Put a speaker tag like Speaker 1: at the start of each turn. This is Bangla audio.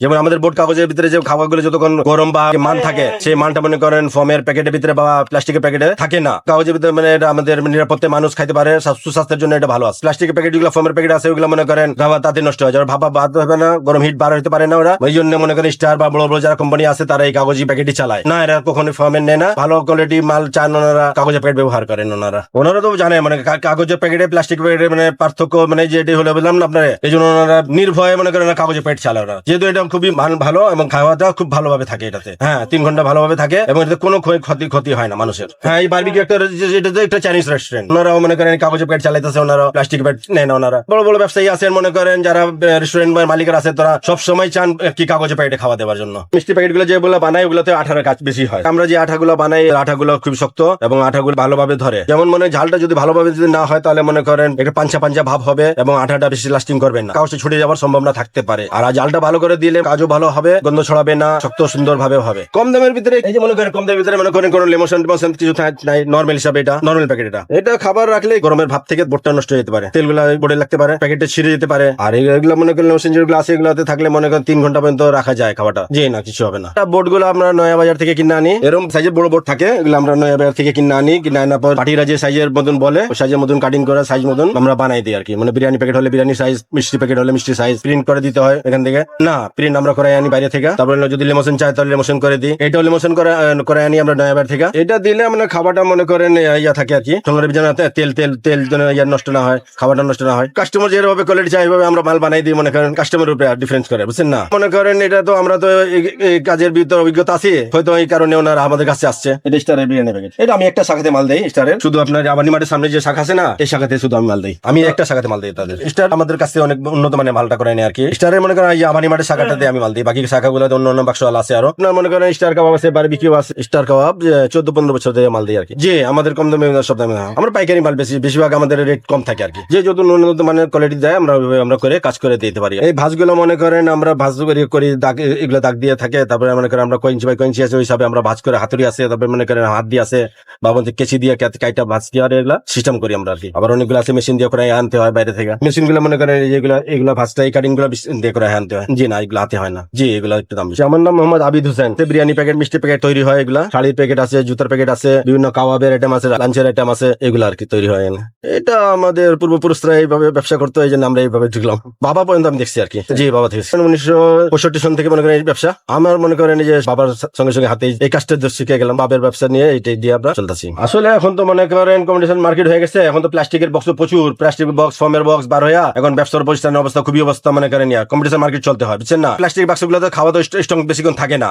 Speaker 1: যেমন আমাদের বোর্ড কাগজের ভিতরে যে খাবারগুলো যতক্ষণ গরম বা মান থাকে সেই মানটা মনে করেন ফোমের প্যাকেটের ভিতরে বা প্লাস্টিকের প্যাকেটে থাকে না। কাগজের ভিতরে মানে এটা আমাদের নিরাপত্তা মানুষ খাইতে পারে স্বাস্থ্য- সুস্বাস্থ্যের জন্য এটা ভালো আছে। প্লাস্টিকের প্যাকেটগুলো ফোমের প্যাকেট আছে ওগুলো মনে করেন খাবার তাতে নষ্ট হয়ে। যাবে ভাবা বাদ হবে না গরম হিট বার হতে পারে না ওরা। ওই জন্য মনে করেন স্টার বা বড় বড় যারা কোম্পানি আছে তারা এই কাগজি প্যাকেটই চালায়। না এরা কখনো ফোমের নেয় না। ভালো কোয়ালিটি মাল চান ওনারা কাগজের প্যাকেট ব্যবহার করেন ওনারা। ওনারা তো জানে মানে কাগজের প্যাকেটে প্লাস্টিক প্যাকেটে মানে পার্থক্য মানে যে এটি হলো বললাম না আপনার এই জন্য ওনারা নির্ভয়ে মনে করেন কাগজের প্যাকেট চালায় ওরা। যেহেতু এটা খুবই মান- ভালো এবং খাওয়াটা খুব ভালোভাবে থাকে এটাতে। হ্যাঁ তিন ঘণ্টা ভালোভাবে থাকে এবং এটাতে কোনো ক্ষতি ক্ষতি হয় না মানুষের। হ্যাঁ এই বারবিকিউ একটা তো একটা চাইনিজ রেস্টুরেন্ট ওনারাও মনে করেন কাগজের প্যাকেট চালাইতেছে ওনারা প্লাস্টিক প্যাকেট নেয় না ওনারা। বড় বড় ব্যবসায়ী আছেন মনে করেন, যারা রেস্টুরেন্ট বা মালিকের আছে, তারা সব সময় চান কি কাগজের প্যাকেটে খাওয়া দেওয়ার জন্য। মিষ্টি প্যাকেটগুলো যেগুলো বানাই ওগুলোতে আঠার কাজ বেশি হয়। আমরা যে আঠাগুলো বানাই আঠাগুলো খুব শক্ত এবং আঠাগুলো ভালোভাবে ধরে। যেমন মনে ঝালটা যদি ভালোভাবে যদি না হয়, তাহলে মনে করেন একটা পাঞ্চা পাঞ্চা ভাব হবে এবং আঠাটা বেশি লাস্টিং করবে না। কাগজে ছুটে যাওয়ার সম্ভাবনা থাকতে পারে। আর জালটা ভালো করে দিলে কাজও ভালো হবে, গন্ধ ছড়াবে না, শক্ত সুন্দর ভাবে হবে। কম দামের ভিতরে, এই যে মনে করেন, কম দামের ভিতরে মনে করেন কোনো লেমোশন টেমোশন কিছু নাই নর্মাল হিসাবে এটা নর্মাল প্যাকেট এটা। এটা খাবার রাখলে গরমের ভাব থেকে বোর্ডটা নষ্ট হয়ে যেতে পারে। তেলগুলা বোর্ডে লাগতে পারে প্যাকেটে ছিঁড়ে যেতে পারে। আর এগুলো মনে করেন লেমোশন যেগুলো আছে এগুলোতে থাকলে মনে করেন তিন ঘণ্টা পর্যন্ত রাখা যায় খাবারটা। জি না, কিছু হবে না। বোর্ডগুলো আমরা নয়া বাজার থেকে কিনে আনি। এরকম সাইজের বড় বোর্ড থাকে, এগুলো আমরা নয়া বাজার থেকে কিনে আনি। কিনে আনার পর পাটিরা যে সাইজের মতন বলে সাইজের মতন কাটিং করে সাইজ মতন আমরা বানাই দিই আর কি। মানে বিরিয়ানি প্যাকেট হলে বিরিয়ানি সাইজ মিষ্টি প্যাকেট হলে মিষ্টি সাইজ প্রিন্ট করে দিতে হয় এখান থেকে। না প্রিন্ট আমরা করে আনি বাইরে থেকে। তারপরে যদি লেমোশন চাই তাহলে লেমোশন করে দিই। এটাও লেমোশন করে আনি আমরা নয়া বাজার থেকে। এটা দিলে আমরা খাবারটা মনে করেন ইয়া থাকে আর কি। সঙ্গে যেন তেল তেল তেল যেন ইয়া নষ্ট না হয়, খাবারটা নষ্ট না হয়। কাস্টমার যেভাবে কোয়ালিটি চাই এইভাবে আমরা মাল বানাই দিই মনে করেন কাস্টমার উপরে ডিফারেন্স করে, বুঝছেন না? মনে করেন এটা তো আমরা তো এই- কাজের ভিতরে অভিজ্ঞতা আছে, হয়তো এই কারণে ওনারা আমাদের কাছে আসছে। এটা স্টারের বিরিয়ানি প্যাকেট এটা আমি একটা শাখাতে মাল দেই স্টারের শুধু আপনার আবানি মাঠের সামনে যে শাখা আছে না, এই শাখাতে শুধু আমি মাল দেই। আমি একটা শাখাতে মাল দিই তাদের। স্টার আমাদের কাছে অনেক উন্নত মানের মালটা করে নেয় আর কি। স্টারের মনে করেন আবানি মাঠের আমি মাল দিই। বাকি শাখাগুলোতে অন্য অন্য বাক্স আছে আরও। আপনার মনে করেন স্টার কাবাব আছে আছে, স্টার কাবাব চোদ্দ পনেরো বছর ধরে মাল দিই আর কি। জি, আমাদের কম দামে সব দামে। আমরা পাইকারি মাল বেশি বেশিরভাগ আমাদের রেট কম থাকে আর কি। যে যত মানের কোয়ালিটি দেয়, আমরা আমরা করে কাজ করে দিতে পারি। এই ভাঁজগুলো মনে করেন আমরা ভাঁজ করে দাগ, এগুলো দাগ দিয়ে থাকে। তারপরে মনে করেন আমরা কয়েঞ্চি বাই কয়েঞ্চি আছে ওই হিসাবে আমরা ভাঁজ করে হাতুড়ি আছে, তারপরে মনে করেন হাত দিয়ে আছে, বা বলতে কেচি দিয়ে কাইটা ভাঁজ দিয়ে আর এগুলা সিস্টেম করি আমরা আর কি। আবার অনেকগুলো আছে মেশিন দিয়ে করে আনতে হয় বাইরে থেকে। মেশিনগুলো মনে করেন যেগুলো এগুলো ভাঁজটা এই কাটিং দিয়ে করে আনতে হয়। জি না, এগুলো হাতে হয় না। জি এগুলো একটু দাম বেশি। আমার নাম মোহাম্মদ আবিদ হোসেন। বিরিয়ানি প্যাকেট মিষ্টি প্যাকেট তৈরি হয় এগুলা। শাড়ির প্যাকেট আছে জুতার প্যাকেট আছে বিভিন্ন কাবাবের আইটেম আছে লাঞ্চের আইটেম আছে এগুলো আর কি তৈরি হয় এখানে। এটা আমাদের পূর্বপুরুষরা এইভাবে ব্যবসা করতো এই জন্য আমরা এইভাবে ঢুকলাম। বাবা পর্যন্ত আমি দেখছি আর কি। জি বাবা থেকে উনিশশো পঁয়ষট্টি সন থেকে মনে করেন এই ব্যবসা। আমার মনে করেন যে বাবার সঙ্গে সঙ্গে হাতে এই কাজটা শিখে গেলাম। বাবার ব্যবসা নিয়ে এইটাই দিয়ে আমরা চলতেছি। আসলে এখন তো মনে করেন কম্পিটিশন মার্কেট হয়ে গেছে। এখন তো প্লাস্টিকের বক্স প্রচুর। প্লাস্টিক বক্স ফর্মের বক্স বার হইয়া এখন ব্যবসার প্রতিষ্ঠানের অবস্থা খুবই অবস্থা মনে করেন কম্পিটিশন মার্কেট চলতে হয় বুঝছেন না? প্লাস্টিক বাক্সগুলোতে খাওয়া তো স্ট্রং বেশিক্ষণ থাকে না।